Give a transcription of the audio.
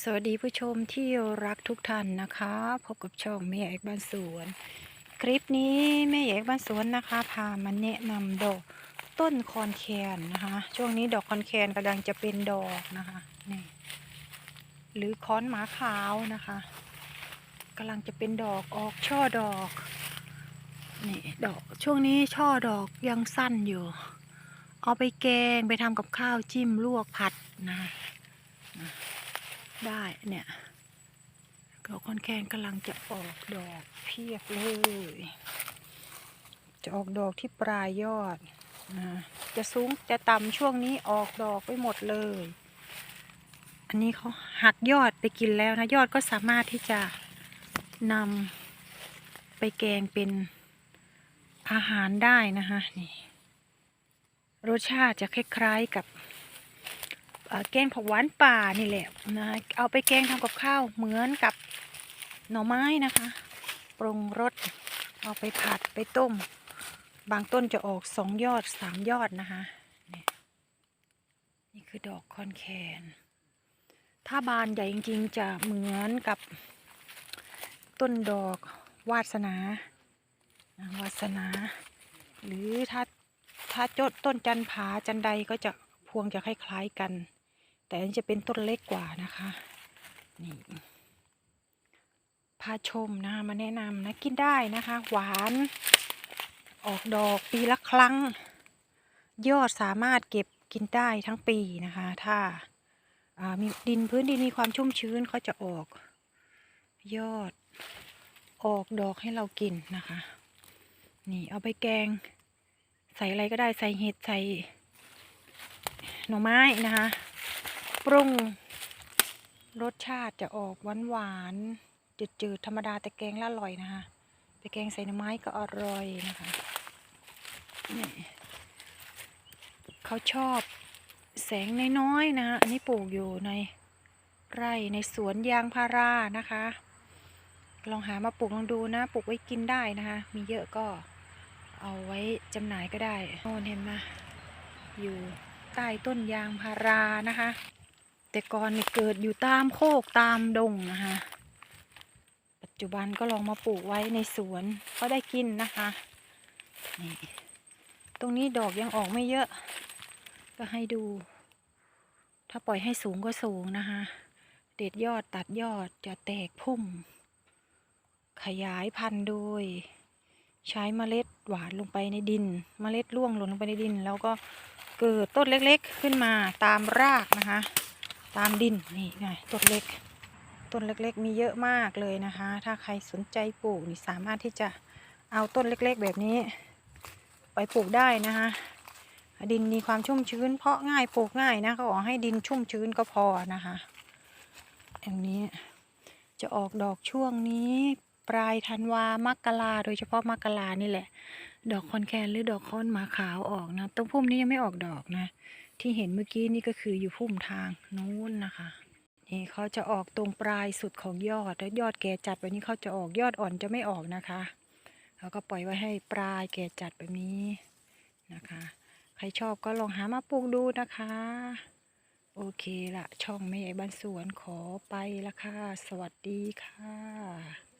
สวัสดีผู้ชมที่รักทุกท่านนะคะ พบกับช่องแม่เอกบ้านสวน คลิปนี้แม่เอกบ้านสวนนะคะ พามาแนะนำดอกต้นคอนแคนนะคะ ช่วงนี้ดอกคอนแคนกำลังจะเป็นดอกนะคะนี่หรือค้อนหมาขาวนะคะกำลังจะเป็นดอกออกช่อดอกนี่ดอกช่วงนี้ช่อดอกยังสั้นอยู่ เอาไปแกงไปทำกับข้าวจิ้มลวกผัดนะะ ได้เนี่ย ก็คอนแคนกำลังจะออกดอกเพียบเลย จะออกดอกที่ปลายยอดนะจะสูงจะต่ำช่วงนี้ออกดอกไปหมดเลย อันนี้เขาหักยอดไปกินแล้วนะ ยอดก็สามารถที่จะนำไปแกงเป็นอาหารได้นะคะนี่รสชาติจะคล้ายๆกับ แกงผักหวานป่านี่แหละนะเอาไปแกงทำกับข้าวเหมือนกับหน่อไม้นะคะ ปรุงรสเอาไปผัดไปต้ม บางต้นจะออกสองยอดสามยอดนะคะนี่นี่คือดอกคอนแคน ถ้าบานใหญ่จริงๆ จะเหมือนกับต้นดอกวาสนาวาสนา หรือถ้าถ้าจดต้นจันผาจันใดก็จะพวงจะคล้ายๆกัน แต่อันนี้จะเป็นต้นเล็กกว่านะคะนี่พาชมนะมาแนะนำนะกินได้นะคะ หวาน ออกดอกปีละครั้ง ยอดสามารถเก็บกินได้ทั้งปีนะคะ ถ้าามีดินพื้นดินมีความชุ่มชื้นเขาจะออก ยอดออกดอกให้เรากินนะคะ นี่เอาไปแกง ใส่อะไรก็ได้ใส่เห็ดใส่หน่อไม้นะคะ ปรุง รสชาติจะออกหวานหวานจืดจืดๆธรรมดาแต่แกงละอร่อยนะคะไปแกงใส่หน่อไม้ก็อร่อยนะคะนี่เขาชอบแสงน้อยๆนะอันนี้ปลูกอยู่ในไร่ในสวนยางพารานะคะ ลองหามาปลูกลองดูนะปลูกไว้กินได้นะคะ มีเยอะก็เอาไว้จำหน่ายก็ได้โน่นเห็นไหมอยู่ใต้ต้นยางพารานะคะ แต่ก่อนนี่เกิดอยู่ตามโคกตามดงนะคะ ปัจจุบันก็ลองมาปลูกไว้ในสวนก็ได้กินนะคะนี่ตรงนี้ดอกยังออกไม่เยอะ ก็ให้ดู ถ้าปล่อยให้สูงก็สูงนะคะ เด็ดยอดตัดยอดจะแตกพุ่ม ขยายพันธุ์โดย ใช้เมล็ดหวานลงไปในดิน เมล็ดร่วงหล่นลงไปในดิน แล้วก็เกิดต้นเล็กๆขึ้นมาตามรากนะคะ ตามดินนี่ไงต้นเล็ก ต้นเล็กๆ มีเยอะมากเลยนะคะ ถ้าใครสนใจปลูกนี่สามารถที่จะเอาต้นเล็กๆ แบบนี้ ไปปลูกได้นะคะดินมีความชุ่มชื้น เพาะง่ายปลูกง่ายนะเขาบอให้ดินชุ่มชื้นก็พอนะคะอย่างนี้จะออกดอกช่วงนี้ปลายธันวามกราโดยเฉพาะมกรานี่แหละ ดอกคอนแคนหรือดอกคอนหมาขาวออกนะตรงพุ่มนี้ยังไม่ออกดอกนะ ที่เห็นเมื่อกี้นี่ก็คืออยู่พุ่มทางนู้นนะคะ นี่เขาจะออกตรงปลายสุดของยอด แล้วยอดแก่จัดแบบนี้เขาจะออกยอดอ่อนจะไม่ออกนะคะแล้วก็ปล่อยไว้ให้ปลายแก่จัดแบบนี้นะคะ ใครชอบก็ลองหามาปลูกดูนะคะ โอเคละช่องแม่บ้านสวนขอไปละค่ะ สวัสดีค่ะ